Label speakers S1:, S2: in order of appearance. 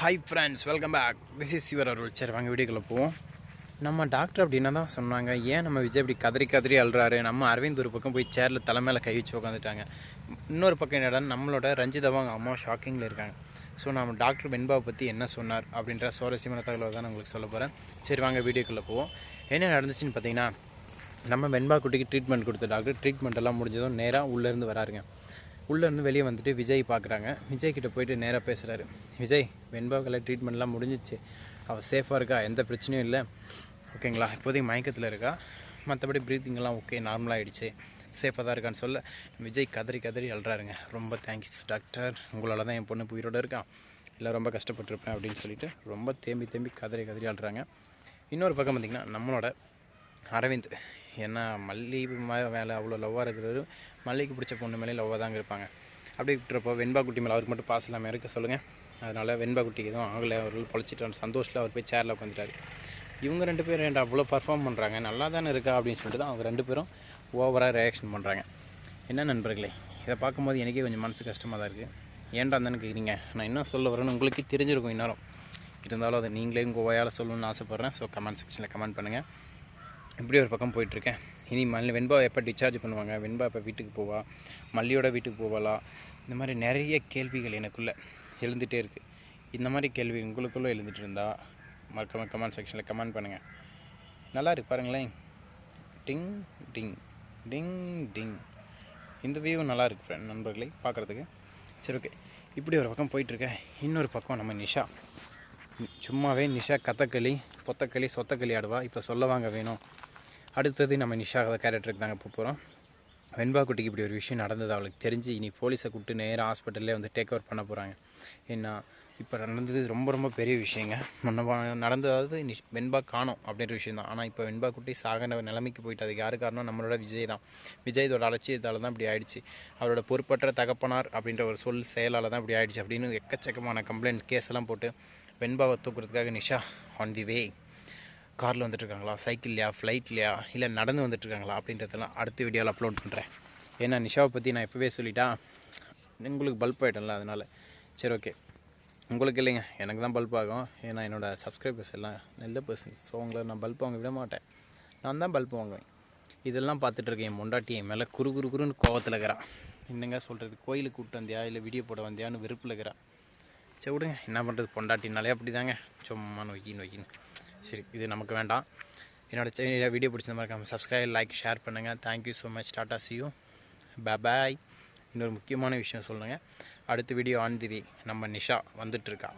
S1: Hi friends welcome back this is your Arul சரி வாங்க வீடியோக்குள்ளே போவோம். நம்ம டாக்டர் அப்படின்னா தான் சொன்னாங்க. ஏன் நம்ம விஜய் இப்படி கதறி கதறி அழுறாரு? நம்ம அரவிந்த் ஒரு பக்கம் போய் சேரில் தலைமையில் கை வச்சு உட்காந்துட்டாங்க இன்னொரு பக்கம் என்னடா நம்மளோட ரஞ்சிதாவாங்க அம்மா ஷாக்கிங்கில் இருக்காங்க. ஸோ நம்ம டாக்டர் வெண்பாவை பற்றி என்ன சொன்னார் அப்படின்ற சுவாரஸ்யமான தகவலை தான் நான் உங்களுக்கு சொல்ல போகிறேன் சரி வாங்க வீடியோக்குள்ளே போவோம். என்ன நடந்துச்சுன்னு பார்த்தீங்கன்னா நம்ம வெண்பா குட்டிக்கு ட்ரீட்மெண்ட் கொடுத்த டாக்டர் ட்ரீட்மெண்ட் எல்லாம் முடிஞ்சதும் நேராக உள்ளேருந்து வராருங்க. உள்ளேருந்து வெளியே வந்துட்டு விஜய் பார்க்குறாங்க. விஜய் கிட்டே போயிட்டு நேராக பேசுகிறாரு விஜய் வெண்பாவில் ட்ரீட்மெண்ட்லாம் முடிஞ்சிச்சு. அவள் சேஃபாக இருக்கா? எந்த பிரச்சனையும் இல்லை. ஓகேங்களா இப்போதைக்கு மயக்கத்தில் இருக்கா? மற்றபடி ப்ரீத்திங்கெல்லாம் ஓகே நார்மலாக ஆகிடுச்சு சேஃபாக தான் இருக்கான்னு சொல்ல விஜய் கதறி கதறி அழுறாருங்க. ரொம்ப தேங்க்ஸ் டாக்டர் உங்களால் தான் என் பொண்ணு உயிரோடு உயிரோட இருக்கா? இல்லை ரொம்ப கஷ்டப்பட்டிருப்பேன் அப்படின்னு சொல்லிட்டு ரொம்ப தேம்பி தேம்பி கதறி கதறி அழுறாங்க. இன்னொரு பக்கம் பார்த்திங்கன்னா நம்மளோட அரவிந்த் ஏன்னா மல்லி மேலே அவ்வளோ லவ்வாக இருக்கிறவர் மல்லிக்கு பிடிச்ச பொண்ணு மேலே லவ்வாக தாங்க இருப்பாங்க. அப்படி விட்டுறப்போ வெண்பா குட்டி மேலே அவருக்கு மட்டும் பாஸ் இல்லாமல் இருக்க சொல்லுங்கள் அதனால் வெண்பா குட்டிக்கு எதுவும் ஆகலை அவர்கள் பொழைச்சிட்டு சந்தோஷத்தில் அவர் போய் சேரில் உட்காந்துட்டாரு இவங்க ரெண்டு பேரும் ஏன்டா அவ்வளோ பர்ஃபார்ம் பண்ணுறாங்க நல்லா தானே இருக்கா? அப்படின்னு சொல்லிட்டு தான் அவங்க ரெண்டு பேரும் ஓவராக ரியாக்ஷன் பண்ணுறாங்க என்ன நண்பர்களே இதை பார்க்கும்போது எனக்கே கொஞ்சம் மனசு கஷ்டமாக தான் இருக்குது ஏன்டா தானே கேட்குறீங்க நான் என்ன சொல்ல வரேன்னு உங்களுக்கே தெரிஞ்சிருக்கும் இன்னும். இருந்தாலும் அதை நீங்களே உங்கள் வாயால் சொல்லணும்னு ஆசைப்பட்றேன். ஸோ கமெண்ட் செக்ஷனில் கமெண்ட் பண்ணுங்கள் இப்படி ஒரு பக்கம் போயிட்டுருக்கேன். இனி மல்லி வெண்பா எப்போ டிஸ்சார்ஜ் பண்ணுவாங்க? வெண்பா எப்போ வீட்டுக்கு போவா? மல்லியோட வீட்டுக்கு போவாளா? இந்த மாதிரி நிறைய கேள்விகள் எனக்குள்ளே எழுந்துகிட்டே இருக்குது இந்த மாதிரி கேள்வி உங்களுக்குள்ளே எழுந்துட்டு இருந்தால் மறக்காம கமெண்ட் செக்ஷனில் கமெண்ட் பண்ணுங்கள் நல்லா இருக்கு பாருங்களேன். டிங் டிங் டிங் டிங் இந்த வியூ நல்லா இருக்குது friend, நண்பர்களை பார்க்குறதுக்கு. சரி ஓகே இப்படி ஒரு பக்கம் போயிட்டுருக்கேன் இன்னொரு பக்கம் நம்ம நிஷா. சும்மாவே நிஷா கதக்களி பொத்தக்களி சொத்தக்களி ஆடுவா. இப்போ சொல்ல வாங்க வேணும். அடுத்தது நம்ம நிஷா கேரக்டருக்கு தாங்க போக போகிறோம் வெண்பா குட்டிக்கு இப்படி ஒரு விஷயம் நடந்தது. அவளுக்கு தெரிஞ்சு இனி போலீஸை கூப்பிட்டு நேராக ஹாஸ்பிட்டல்லே வந்து டேக் ஓவர் பண்ண போகிறாங்க ஏன்னா இப்போ நடந்தது ரொம்ப ரொம்ப பெரிய விஷயங்க. முன்ன நடந்ததாவது வெண்பா காணோம் அப்படின்ற விஷயம் தான் ஆனால் இப்போ வெண்பா குட்டி சாகன நிலைமைக்கு போயிட்டு அதுக்கு யாரு காரணம்? நம்மளோட விஜய் தான். விஜய்தோட அலட்சியத்தால் தான் இப்படி ஆயிடுச்சு. அவரோட பொறுப்பற்ற தகப்பனார் அப்படின்ற ஒரு சொல் செயலால் தான் இப்படி ஆயிடுச்சு அப்படின்னு எக்கச்சக்கமான கம்ப்ளைண்ட் கேஸ் எல்லாம் போட்டு வெண்பாவை தூக்குறதுக்காக நிஷா ஆன் தி வே காரில் வந்துட்டுருக்காங்களா? சைக்கிள்லையா ஃப்ளைட்லையா இல்லை நடந்து வந்துட்டுருக்காங்களா? அப்படின்றதெல்லாம் அடுத்த வீடியோவில் அப்லோட் பண்ணுறேன் ஏன்னா நிஷாவை பற்றி நான் இப்போவே சொல்லிட்டேன் உங்களுக்கு பல்ப் ஆகிட்டோம்ல அதனால். சரி ஓகே உங்களுக்கு இல்லைங்க. எனக்கு தான் பல்ப் ஆகும். ஏன்னா என்னோடய சப்ஸ்கிரைபர்ஸ் எல்லாம் நல்ல பர்சன்ஸ் ஸோ உங்களை நான் பல்ப் வாங்க விட மாட்டேன். நான் தான் பல்ப் வாங்குவேன். இதெல்லாம் பார்த்துட்ருக்கேன் என் மொண்டாட்டி என் மேலே குறு குறு குறுன்னு கோவத்தில் இருக்கிறா. என்னங்க சொல்கிறது கோயிலுக்கு கூப்பிட்டு வந்தியா? இல்லை வீடியோ போட வந்தியான்னு வெறுப்பில் இருக்கிறா. சரி விடுங்க. என்ன பண்ணுறது பொண்டாட்டினாலே அப்படி தாங்க சும்மா நொய்க்கின்னு நொய்க்கின்னு. சரி இது நமக்கு வேண்டாம். என்னோட சேனல் வீடியோ பிடிச்ச மாதிரி சப்ஸ்கிரைப் லைக் ஷேர் பண்ணுங்கள் thank you so much tata see you bye இன்னொரு முக்கியமான விஷயம் சொல்லுங்கள் அடுத்த வீடியோ ஆன் திவி நம்ம நிஷா வந்துட்டுருக்கா